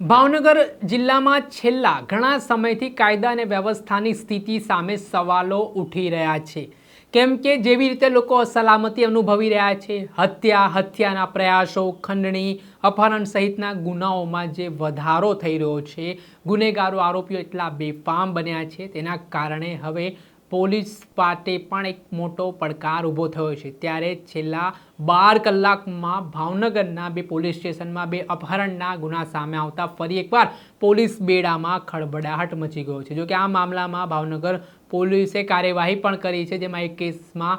ભાવનગર જિલ્લામાં છેલ્લા ઘણા સમયથી કાયદા અને વ્યવસ્થાની સ્થિતિ સામે સવાલો ઉઠી રહ્યા છે. કેમ કે જેવી રીતે લોકો અસલામતી અનુભવી રહ્યા છે, હત્યા, હત્યાના પ્રયાસો, ખંડણી, અપહરણ સહિતના ગુનાઓમાં જે વધારો થઈ રહ્યો છે, ગુનેગારો આરોપીઓ એટલા બેફામ બન્યા છે, તેના કારણે હવે પોલીસ માટે પણ એક મોટો પડકાર ઊભો થયો છે. ત્યારે છેલ્લા બાર કલાકમાં ભાવનગરના બે પોલીસ સ્ટેશનમાં બે અપહરણના ગુના સામે આવતા ફરી એકવાર પોલીસ બેડામાં ખળબડાહટ મચી ગયો છે. જોકે આ મામલામાં ભાવનગર પોલીસે કાર્યવાહી પણ કરી છે, જેમાં એક કેસમાં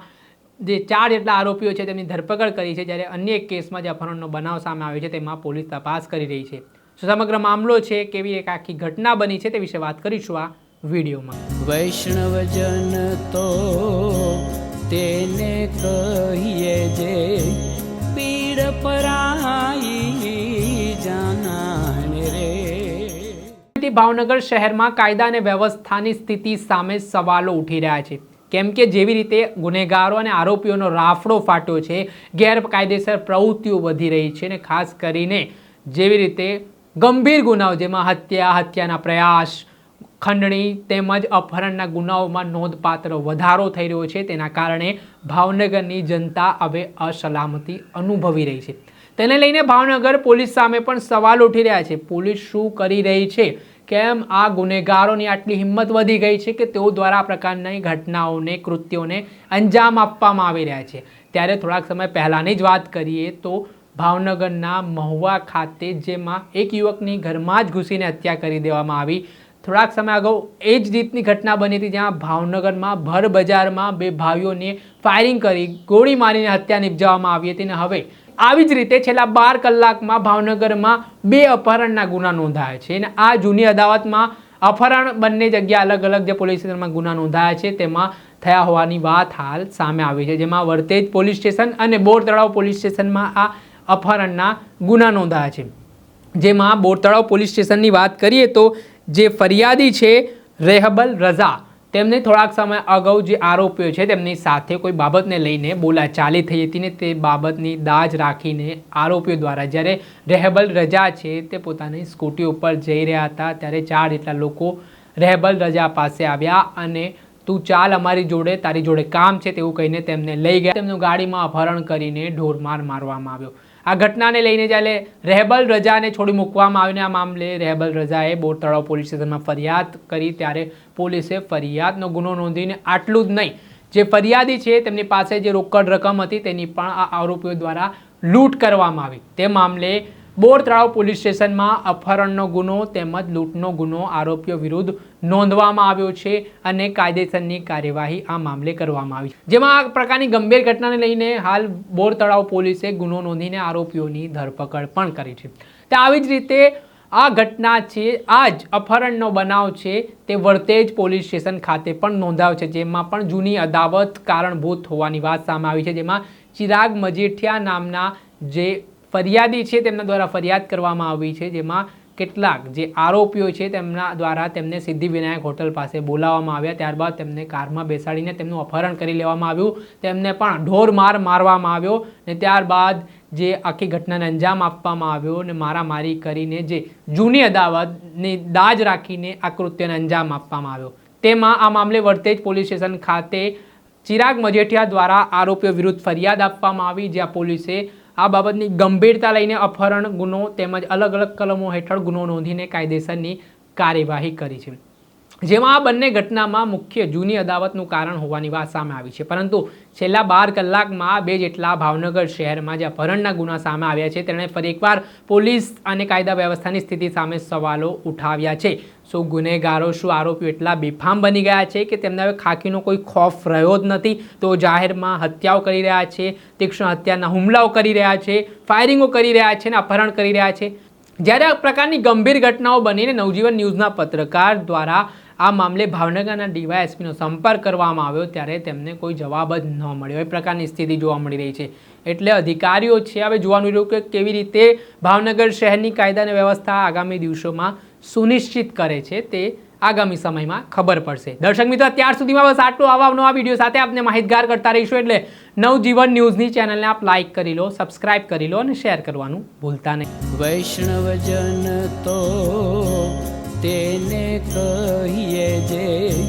જે ચાર જેટલા આરોપીઓ છે તેમની ધરપકડ કરી છે, જ્યારે અન્ય એક કેસમાં જે અપહરણનો બનાવ સામે આવ્યો છે તેમાં પોલીસ તપાસ કરી રહી છે. સમગ્ર મામલો છે, કેવી એક આખી ઘટના બની છે તે વિશે વાત કરીશું આ વિડીયોમાં. વૈષ્ણવજન તો તેને કહીએ જે પીડ પરાઈ જાનાને રે. ભાવનગર શહેરમાં કાયદા અને વ્યવસ્થાની સ્થિતિ સામે સવાલો ઉઠી રહ્યા છે. કેમ કે જેવી રીતે ગુનેગારો અને આરોપીઓનો રાફડો ફાટ્યો છે ગેરકાયદેસર પ્રવૃત્તિઓ વધી રહી છે અને ખાસ કરીને જેવી રીતે ગંભીર ગુનાઓ જેમાં હત્યા હત્યાના પ્રયાસ ખંડણી તેમજ અપહરણના ગુનાઓમાં નોંધપાત્ર વધારો થઈ રહ્યો છે. તેના કારણે ભાવનગરની જનતા હવે અસલામતી અનુભવી રહી છે. તેને લઈને ભાવનગર પોલીસ સામે પણ સવાલ ઉઠી રહ્યા છે. પોલીસ શું કરી રહી છે? કેમ આ ગુનેગારોની આટલી હિંમત વધી ગઈ છે કે તેઓ દ્વારા આ પ્રકારની ઘટનાઓને, કૃત્યોને અંજામ આપવામાં આવી રહ્યા છે? ત્યારે થોડાક સમય પહેલાંની જ વાત કરીએ તો ભાવનગરના મહુવા ખાતે, જેમાં એક યુવકની ઘરમાં જ ઘૂસીને હત્યા કરી દેવામાં આવી થોડાક સમય અગાઉ એ જ રીતની ઘટના બની હતી જ્યાં ભાવનગરમાં ભર બજારમાં બે ભાઈઓને ફાયરિંગ કરી ગોળી મારીને હત્યા નિપજાવવામાં આવી હતી અને હવે આવી જ રીતે છેલ્લા બાર કલાકમાં ભાવનગરમાં બે અપહરણના ગુના નોંધાયા છે અને આ જૂની અદાવતમાં અપહરણ બંને જગ્યા અલગ અલગ જે પોલીસ સ્ટેશનમાં ગુના નોંધાયા છે તેમાં થયા હોવાની વાત હાલ સામે આવી છે, જેમાં વર્તેજ પોલીસ સ્ટેશન અને બોર તળાવ પોલીસ સ્ટેશનમાં આ અપહરણના ગુના નોંધાયા છે. જેમાં બોરતળાવ પોલીસ સ્ટેશનની વાત કરીએ તો જે ફરિયાદી છે, રેહબલ રઝા. તેમને થોડાક સમય અગાઉ જે આરોપીઓ છે, તેમની સાથે કોઈ બાબતને લઈને બોલાચાલી થઈ હતી ને તે બાબતની દાજ રાખીને આરોપીઓ દ્વારા જ્યારે રહેબલ રજા છે, તે પોતાની સ્કૂટી ઉપર જઈ રહ્યા હતા, ત્યારે ચાર જેટલા લોકો રહેબલ રજા પાસે આવ્યા અને તું ચાલ અમારી જોડે, તારી જોડે કામ છે તેવું કહીને તેમને લઈ ગયા. તેમનું ગાડીમાં અપહરણ કરીને ઢોરમાર મારવામાં આવ્યો. આ ઘટનાને લઈને જ્યારે રહેબલ રજાને છોડી મૂકવામાં આવીને આ મામલે રહેબલ રજાએ બોર તળાવ પોલીસ સ્ટેશનમાં ફરિયાદ કરી ત્યારે પોલીસે ફરિયાદનો ગુનો નોંધીને આટલું જ નહીં. જે ફરિયાદી છે તેમની પાસે જે રોકડ રકમ હતી તેની પણ આ આરોપીઓ દ્વારા લૂંટ કરવામાં આવી. તે મામલે બોર તળાવ પોલીસ સ્ટેશનમાં અપહરણનો ગુનો તેમજ લૂંટનો ગુનો આરોપીઓ વિરુદ્ધ નોંધવામાં આવ્યો છે અને કાયદેસરની કાર્યવાહી આ મામલે કરવામાં આવી જેમાં આ પ્રકારની ગંભીર ઘટનાને લઈને હાલ બોર તળાવ પોલીસે ગુનો નોંધીને આરોપીઓની ધરપકડ પણ કરી છે. તો આવી જ રીતે આ ઘટના છે, આ જ અપહરણનો બનાવ છે, તે વર્તેજ પોલીસ સ્ટેશન ખાતે પણ નોંધાયો છે. જેમાં પણ જૂની અદાવત કારણભૂત હોવાની વાત સામે આવી છે. જેમાં ચિરાગ મજીઠિયા નામના જે ફરિયાદી છે, તેમના દ્વારા ફરિયાદ કરવામાં આવી છે, જેમાં કેટલાક જે આરોપીઓ છે, તેમના દ્વારા તેમને સિદ્ધિવિનાયક હોટલ પાસે બોલાવવામાં આવ્યા. ત્યારબાદ તેમને કારમાં બેસાડીને તેમનું અપહરણ કરી લેવામાં આવ્યું. તેમને પણ ઢોર માર મારવામાં આવ્યો ને ત્યારબાદ જે આખી ઘટનાને અંજામ આપવામાં આવ્યો ને મારામારી કરીને જે જૂની અદાવતની દાજ રાખીને આ કૃત્યને અંજામ આપવામાં આવ્યો. તેમાં આ મામલે વર્તેજ પોલીસ સ્ટેશન ખાતે ચિરાગ મજેઠિયા દ્વારા આરોપીઓ વિરુદ્ધ ફરિયાદ આપવામાં આવી, જ્યાં પોલીસે આ બાબતની ગંભીરતા લઈને અપહરણ ગુનો તેમજ અલગ અલગ કલમો હેઠળ ગુનો નોંધીને કાયદેસરની કાર્યવાહી કરી છે. જેમાં આ બંને ઘટનામાં મુખ્ય જૂની અદાવતનું કારણ હોવાની વાત સામે આવી છે. પરંતુ છેલ્લા બાર કલાકમાં બે જેટલા ભાવનગર શહેરમાં જે અપહરણના ગુના સામે આવ્યા છે, તેણે ફરી એકવાર પોલીસ અને કાયદા વ્યવસ્થાની સ્થિતિ સામે સવાલો ઉઠાવ્યા છે. શું ગુનેગારો, શું આરોપીઓ એટલા બેફામ બની ગયા છે કે તેમને હવે ખાકીનો કોઈ ખોફ રહ્યો જ નથી? તો જાહેરમાં હત્યાઓ કરી રહ્યા છે, તીક્ષ્ણ હત્યાના હુમલાઓ કરી રહ્યા છે, ફાયરિંગો કરી રહ્યા છે અને અપહરણ કરી રહ્યા છે. જ્યારે આ પ્રકારની ગંભીર ઘટનાઓ બનીને નવજીવન ન્યૂઝના પત્રકાર દ્વારા આ મામલે ભાવનગરના ડીવાયએસપીનો સંપર્ક કરવામાં આવ્યો ત્યારે તેમને કોઈ જવાબ જ ન મળ્યો. એ પ્રકારની સ્થિતિ જોવા મળી રહી છે. એટલે અધિકારીઓ છે, હવે જોવાનું રહ્યું કે કેવી રીતે ભાવનગર શહેરની કાયદા અને વ્યવસ્થા આગામી દિવસોમાં સુનિશ્ચિત કરે છે તે આગામી સમયમાં ખબર પડશે. દર્શક મિત્રો, અત્યાર સુધીમાં બસ આટલું. આવા નવા વીડિયો સાથે આપને માહિતગાર કરતા રહીશું. એટલે નવજીવન ન્યૂઝની ચેનલને આપ લાઇક કરી લો, સબસ્ક્રાઇબ કરી લો અને શેર કરવાનું ભૂલતા નહીં. વૈષ્ણવજન તો તેને કહીએ જે